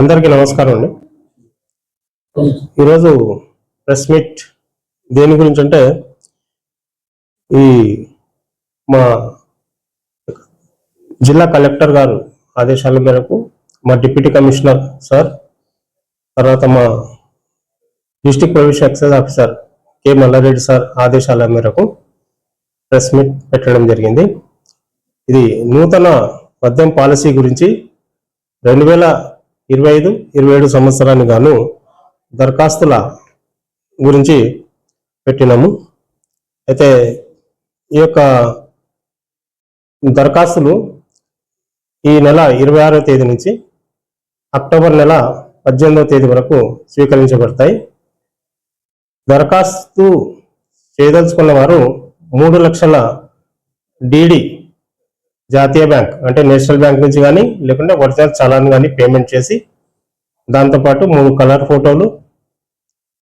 అందరికీ నమస్కారం అండి. ఈరోజు ప్రెస్ మీట్ దేని గురించి అంటే ఈ మా జిల్లా కలెక్టర్ గారు ఆదేశాల మేరకు మా డిప్యూటీ కమిషనర్ సార్ తర్వాత మా district prohibition excise officer K. Mallareddy sir ఆదేశాల మేరకు ప్రెస్ మీట్ పెట్టడం జరిగింది. ఇది నూతన మద్యం పాలసీ గురించి రెండు వేల ఇరవై ఐదు ఇరవై ఏడు సంవత్సరానికి గాను దరఖాస్తుల గురించి పెట్టినాము. అయితే ఈ యొక్క దరఖాస్తులు ఈ నెల ఇరవై ఆరో తేదీ నుంచి అక్టోబర్ నెల పద్దెనిమిదవ తేదీ వరకు స్వీకరించబడతాయి. దరఖాస్తు చేయదలుచుకున్న వారు మూడు లక్షల డీడీ జాతీయ బ్యాంక్ అంటే నేషనల్ బ్యాంక్ నుంచి కానీ లేకుంటే ఒరిజినల్ చలాన్ కానీ పేమెంట్ చేసి దాంతోపాటు మూడు కలర్ ఫోటోలు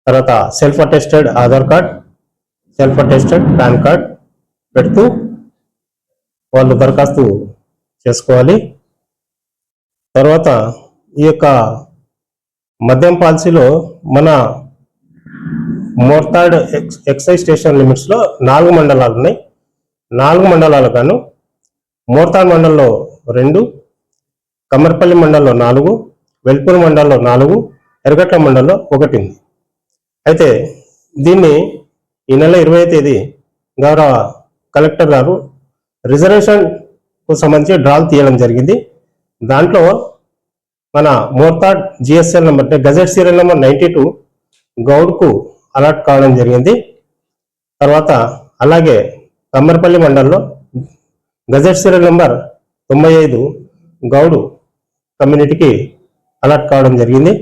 తర్వాత self attested Aadhaar card self attested PAN card పెడుతూ వాళ్ళు దరఖాస్తు చేసుకోవాలి. తర్వాత ఈ యొక్క మద్యం పాలసీలో మన మోర్తాడ్ ఎక్స్ ఎక్సైజ్ స్టేషన్ లిమిట్స్లో నాలుగు మండలాలు ఉన్నాయి. నాలుగు మండలాలు గాను మోర్తాడ్ మండలంలో రెండు కమ్మర్పల్లి మండలంలో నాలుగు వెల్పూర్ మండలంలో నాలుగు ఎరగట్ల మండలంలో ఒకటి. ఉంది అయితే దీన్ని ఈ నెల ఇరవై తేదీ గౌరవ కలెక్టర్ గారు రిజర్వేషన్కు సంబంధించి డ్రాల్ తీయడం జరిగింది. దాంట్లో మన మోర్తాడ్ జిఎస్ఎల్ నెంబర్ అంటే gazette serial number ninety two గౌడ్కు allot కావడం జరిగింది. తర్వాత అలాగే కమ్మర్పల్లి మండలంలో గజెట్ సీరియల్ నెంబర్ తొంభై ఐదు గౌడు కమ్యూనిటీకి అలాట్ కావడం జరిగింది.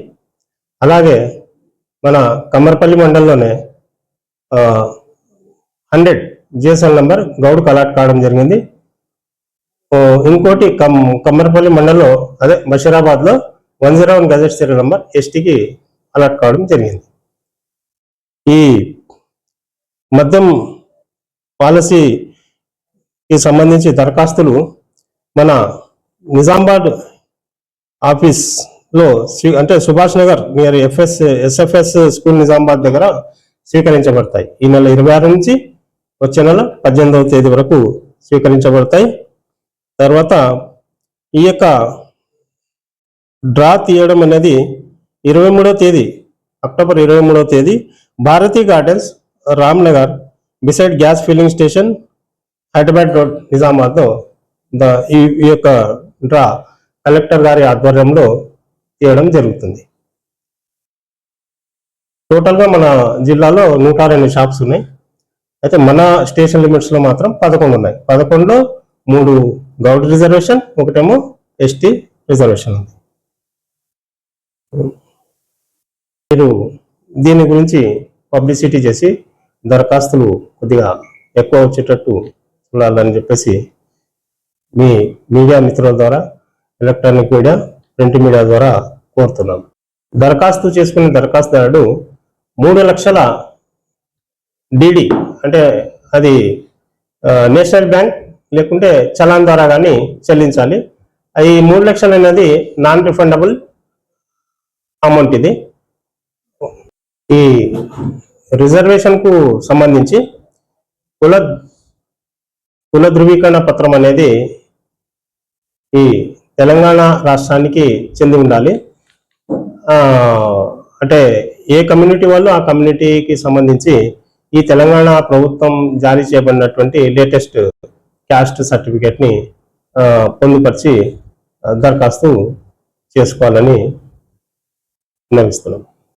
అలాగే మన కమ్మర్పల్లి మండలంలోనే హండ్రెడ్ జిఎస్ఎల్ నెంబర్ గౌడ్కు అలాట్ కావడం జరిగింది. ఇంకోటి కమ్ కమ్మర్పల్లి మండలంలో అదే బషీరాబాద్లో one zero one gazette serial number ఎస్టీకి అలాట్ కావడం జరిగింది. ఈ మద్యం పాలసీ కి సంబంధించి దరఖాస్తులు మన నిజామాబాద్ ఆఫీస్లో స్వీ- అంటే Subhash Nagar near FS SFS school Nizamabad దగ్గర స్వీకరించబడతాయి. ఈ నెల ఇరవై ఆరు నుంచి వచ్చే నెల పద్దెనిమిదవ తేదీ వరకు స్వీకరించబడతాయి. తర్వాత ఈ యొక్క డ్రా తీయడం అనేది ఇరవై మూడో తేదీ అక్టోబర్ ఇరవై మూడో తేదీ Bharati gardens Ram Nagar beside gas filling station Hyderabad road నిజామాబాద్లో ద ఈ ఈ యొక్క డ్రా కలెక్టర్ గారి ఆధ్వర్యంలో తీయడం జరుగుతుంది. టోటల్గా మన జిల్లాలో నూట రెండు షాప్స్ ఉన్నాయి. అయితే మన స్టేషన్ లిమిట్స్లో మాత్రం పదకొండు ఉన్నాయి. పదకొండులో మూడు గౌడ్ రిజర్వేషన్ ఒకటేమో ఎస్టీ రిజర్వేషన్ ఉంది. మీరు దీని గురించి పబ్లిసిటీ చేసి దరఖాస్తులు కొద్దిగా ఎక్కువ వచ్చేటట్టు చూడాలని చెప్పేసి మీ మీడియా మిత్రుల ద్వారా ఎలక్ట్రానిక్ మీడియా ప్రింట్ మీడియా ద్వారా కోరుతున్నాం. దరఖాస్తు చేసుకునే దరఖాస్తుదారుడు మూడు లక్షల డిడి అంటే అది నేషనల్ బ్యాంక్ లేకుంటే చలాన్ ద్వారా కానీ చెల్లించాలి. అది మూడు లక్షలు అనేది నాన్ రిఫండబుల్ అమౌంట్ ఇది. ఈ రిజర్వేషన్కు సంబంధించి కుల కుల ధృవీకరణ పత్రం అనేది ఈ తెలంగాణ రాష్ట్రానికి చెంది ఉండాలి. అంటే ఏ కమ్యూనిటీ వాళ్ళు ఆ కమ్యూనిటీకి సంబంధించి ఈ తెలంగాణ ప్రభుత్వం జారీ చేయబడినటువంటి లేటెస్ట్ క్యాస్ట్ సర్టిఫికేట్ని పొందుపరిచి దరఖాస్తు చేసుకోవాలని విన్నవిస్తున్నాం.